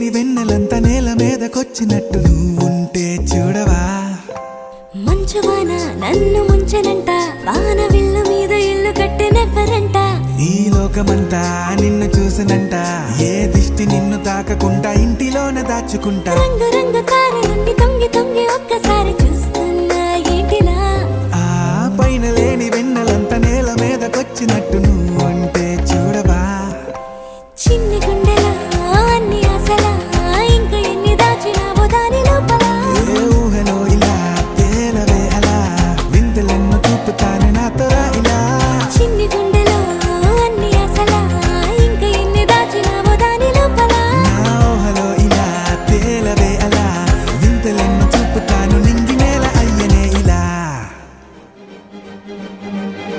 లేని వెన్నెలంత నేల మీదకొచ్చినట్టు నువ్వుంటే చూడవా? నన్ను ముంచనంట వాన మీద ఇల్లు కట్టినెవ్వరంట ఈ లోకమంతా నిన్ను చూసనంట ఏ దిష్టి నిన్ను తాకకుండా ఇంటిలోన దాచుకుంటా? రంగు రంగు తొంగి తొంగి ఒక్కసారి చూస్తున్నా ఏంటిలా? ఆ పైన లేని వెన్నెలంత నేల మీదకొచ్చినట్టు నువ్వు అంటే చూడవా? చిన్న